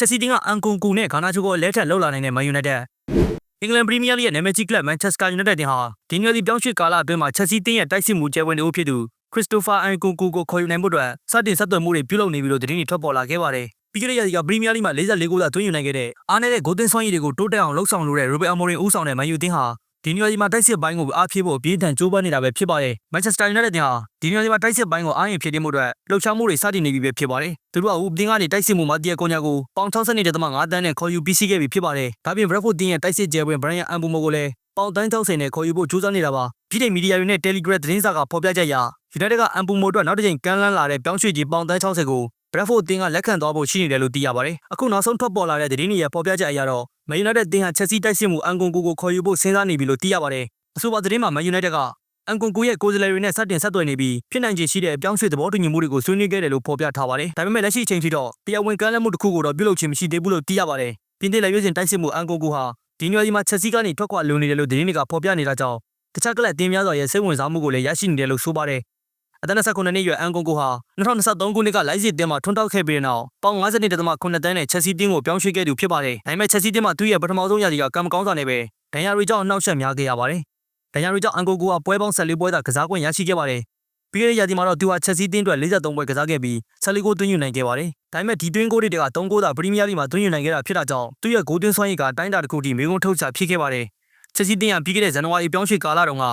ချက်စီတင်းကအန်ကွန်ကူနဲ့ဂါနာချိုကိုလဲထက်လောက်လာနိုင်တဲ့မန်ယူနိုက်တက်အင်္ဂလန်ပရီးမီးယားလိရဲ့နာမည်ကြီးကလပ်မန်ချက်စတာယူနိုက်တက်တင်ဟာဒီနေ့ဒီပြောင်းရွှေ့ကာလအတွင်းမှာချက်စီတင်းရဲ့တိုက်စစ်မှုကျဲဝင်တွေဖြစ်သူခရစ္စတိုဖာအန်ကွန်ကူကိုခေါ်ယူနိုင်ဖို့အတွက်စတင်ဆက်သွယ်မှုတွေပြုလုပ်နေပြီလို့သတင်းတွေထွက်ပေါ်လာခဲ့ပါတယ်ပြီးခဲ့တဲ့ရာသီကပရီးမီးယားလိမှာ44ဂိုးသာသွင်းယူနိုင်ခဲ့တဲ့အားနည်းတဲ့ဂိုးသွင်းစွမ်းရည်တွေကိုတိုးတက်အောင်လှုပ်ဆောင်လိုတဲ့ရိုဘယ်အမိုရင်ဦးဆောင်တဲ့မန်ယူတင်းဟာ ဒီနေ့ဒီမှာတိုက်စစ်ပိုင်းကိုအားဖြည့်ဖို့အပြင်းထန်ကြိုးပမ်းနေတာပဲဖြစ်ပါတယ်။မန်ချက်စတာယူနိုက်တက်တင်ဟာဒီနေ့ဒီမှာတိုက်စစ်ပိုင်းကိုအားရင်ဖြစ်တင်မှုအတွက်လှုပ်ရှားမှုတွေစတင်နေပြီပဲဖြစ်ပါတယ်။သူတို့ကဦးတင်းကနေတိုက်စစ်မှုမှာတရကိုညာကိုပေါင်62.5တန်းနဲ့ခေါ်ယူပြီးစီးခဲ့ပြီဖြစ်ပါတယ်။ဒါပြင်ဘရက်ဖို့တင်းရဲ့တိုက်စစ်ကျဲပွင့်ဘရန်ယန်အမ်ဘူမိုကိုလည်းပေါင်တန်း60နဲ့ခေါ်ယူဖို့ကြိုးစားနေတာပါ။ပြည်ထောင်မီဒီယာတွေနဲ့ Telegram သတင်းစာကဖော်ပြချက်အရ United ကအမ်ဘူမိုအတွက်နောက်တစ်ချိန်ကမ်းလှမ်းလာတဲ့ပြောင်းရွှေ့ကြီးပေါင်တန်း60ကိုဘရက်ဖို့တင်းကလက်ခံသွားဖို့ရှိနေတယ်လို့သိရပါတယ်။အခုနောက်ဆုံးထွက်ပေါ်လာတဲ့သတင်းတွေရဲ့ဖော်ပြချက်အရတော့ မန်ယူနိုက်တက်တင်းဟာချက်စီတိုက်စစ်မှုအန်ကွန်ကိုကိုခေါ်ယူဖို့စဉ်းစားနေပြီလို့သိရပါတယ်။အဆိုပါသတင်းမှာမန်ယူနိုက်တက်ကအန်ကွန်ကိုရဲ့ကိုယ်စားလှယ်တွေနဲ့စတင်ဆက်သွယ်နေပြီးဖြစ်နိုင်ခြေရှိတဲ့အပြောင်းရွှေ့သဘောတူညီမှုတွေကိုဆွေးနွေးခဲ့တယ်လို့ဖော်ပြထားပါတယ်။ဒါပေမဲ့လက်ရှိအချိန်ထိတော့တရားဝင်ကမ်းလှမ်းမှုတစ်ခုကိုတော့ပြုလုပ်ခြင်းမရှိသေးဘူးလို့သိရပါတယ်။ပြင်းတဲ့လက်ရွေးစင်တိုက်စစ်မှုအန်ကွန်ကိုဟာဒီညွှန်ဒီမှာချက်စီကနေထွက်ခွာလွန်နေတယ်လို့သတင်းတွေကဖော်ပြနေတာကြောင့်တခြားကလပ်တင်းများစွာရဲ့စိတ်ဝင်စားမှုကိုလည်းရရှိနေတယ်လို့ဆိုပါတယ်။ အသက်29နှစ်အရွယ်အန်ကွန်ကိုဟာ2023ခုနှစ်ကလိုက်စစ်တင်းမှာထွန်းတောက်ခဲ့ပြီးတဲ့နောက်ပေါင်52.9တန်းနဲ့ချက်စီတင်းကိုပြောင်းရွှေ့ခဲ့သူဖြစ်ပါတယ်။ဒါပေမဲ့ချက်စီတင်းမှာသူ့ရဲ့ပထမဆုံးရာသီကကံမကောင်းစွာနဲ့ပဲဒဏ်ရာတွေကြောင့်အနှောက်အယှက်များခဲ့ရပါတယ်။ဒဏ်ရာတွေကြောင့်အန်ကွန်ကိုကပွဲပေါင်း14ပွဲသာကစားခွင့်ရရှိခဲ့ပါတယ်။ပြီးခဲ့တဲ့ရာသီမှာတော့သူဟာချက်စီတင်းအတွက်43ပွဲကစားခဲ့ပြီး14ဂိုးသွင်းယူနိုင်ခဲ့ပါတယ်။ဒါပေမဲ့ဒီသွင်းဂိုးတွေက3ဂိုးသာပရီးမီးယားလိမှာသွင်းယူနိုင်ခဲ့တာဖြစ်တာကြောင့်သူ့ရဲ့ဂိုးသွင်းစွမ်းရည်ကတိုင်းတာတစ်ခုထိမေးခွန်းထုတ်ချဖြစ်ခဲ့ပါတယ်။ချက်စီတင်းကပြီးခဲ့တဲ့ဇန်နဝါရီပြောင်းရွှေ့ကာလတုန်းက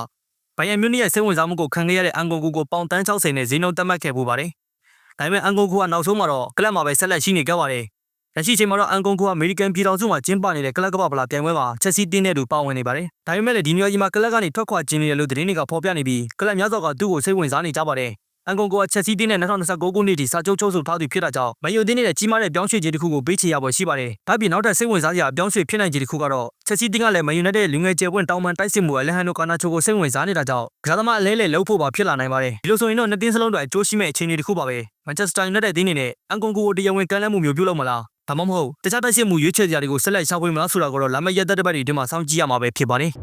ဘိုင်ယန်မြူးနစ်ရဲ့စိတ်ဝင်စားမှုကိုခံခဲ့ရတဲ့အန်ကွန်ကူကိုပေါင်တန်း60နဲ့ဈေးနှုန်းတက်မှတ်ခဲ့ပူပါတယ်။ဒါပေမဲ့အန်ကွန်ကူကနောက်ဆုံးမှာတော့ကလပ်မှာပဲဆက်လက်ရှိနေခဲ့ပါတယ်။လက်ရှိချိန်မှာတော့အန်ကွန်ကူကအမေရိကန်ပြည်ထောင်စုမှာကျင်းပနေတဲ့ကလပ်ကပ္ပဗလာပြိုင်ပွဲမှာချက်စီတင်းတဲ့သူပါဝင်နေပါတယ်။ဒါပေမဲ့လည်းဒီညကြီးမှာကလပ်ကနေထွက်ခွာခြင်းနေတယ်လို့သတင်းတွေကဖော်ပြနေပြီးကလပ်များစွာကသူ့ကိုစိတ်ဝင်စားနေကြပါတယ်။ အန်ကွန်ကူကချက်စီတင်းနဲ့2029ခုနှစ်ထိစာချုပ်ချုပ်ဆိုထားသူဖြစ်တာကြောင့်မယုံတင်းနေတဲ့ကြီးမားတဲ့ပြောင်းရွှေ့ခြင်းတစ်ခုကိုပေးချေရပေါ်ရှိပါတယ်။ဒါ့အပြင်နောက်ထပ်စိတ်ဝင်စားစရာအပြောင်းရွှေ့ဖြစ်နိုင်ခြင်းတစ်ခုကတော့ချက်စီတင်းကလည်းမယုံတဲ့လူငယ်ကျယ်ပွင့်တောင်းပန်တိုက်စစ်မှုအလဟန်နိုကာနာချိုကိုစိတ်ဝင်စားနေတာကြောင့်ကစားသမားအလဲလဲလှုပ်ဖို့ပါဖြစ်လာနိုင်ပါတယ်။ဒီလိုဆိုရင်တော့နှစ်သင်းစလုံးတို့အကျိုးရှိမဲ့အခြေအနေတစ်ခုပါပဲ။မန်ချက်စတာယူနိုက်တက်အသင်းအနေနဲ့အန်ကွန်ကူကိုတရားဝင်ကမ်းလှမ်းမှုမျိုးပြုလုပ်မလား။ဒါမှမဟုတ်တခြားတိုက်စစ်မှုရွေးချယ်စရာတွေကိုဆက်လက်ရှာဖွေမလားဆိုတာကိုတော့လာမယ့်ရက်သက်တစ်ပတ်တွေအတွင်းမှာစောင့်ကြည့်ရမှာပဲဖြစ်ပါတယ်။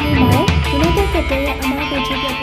ဒီမှာ United ကတည်းကအမားကိုချပြပြီး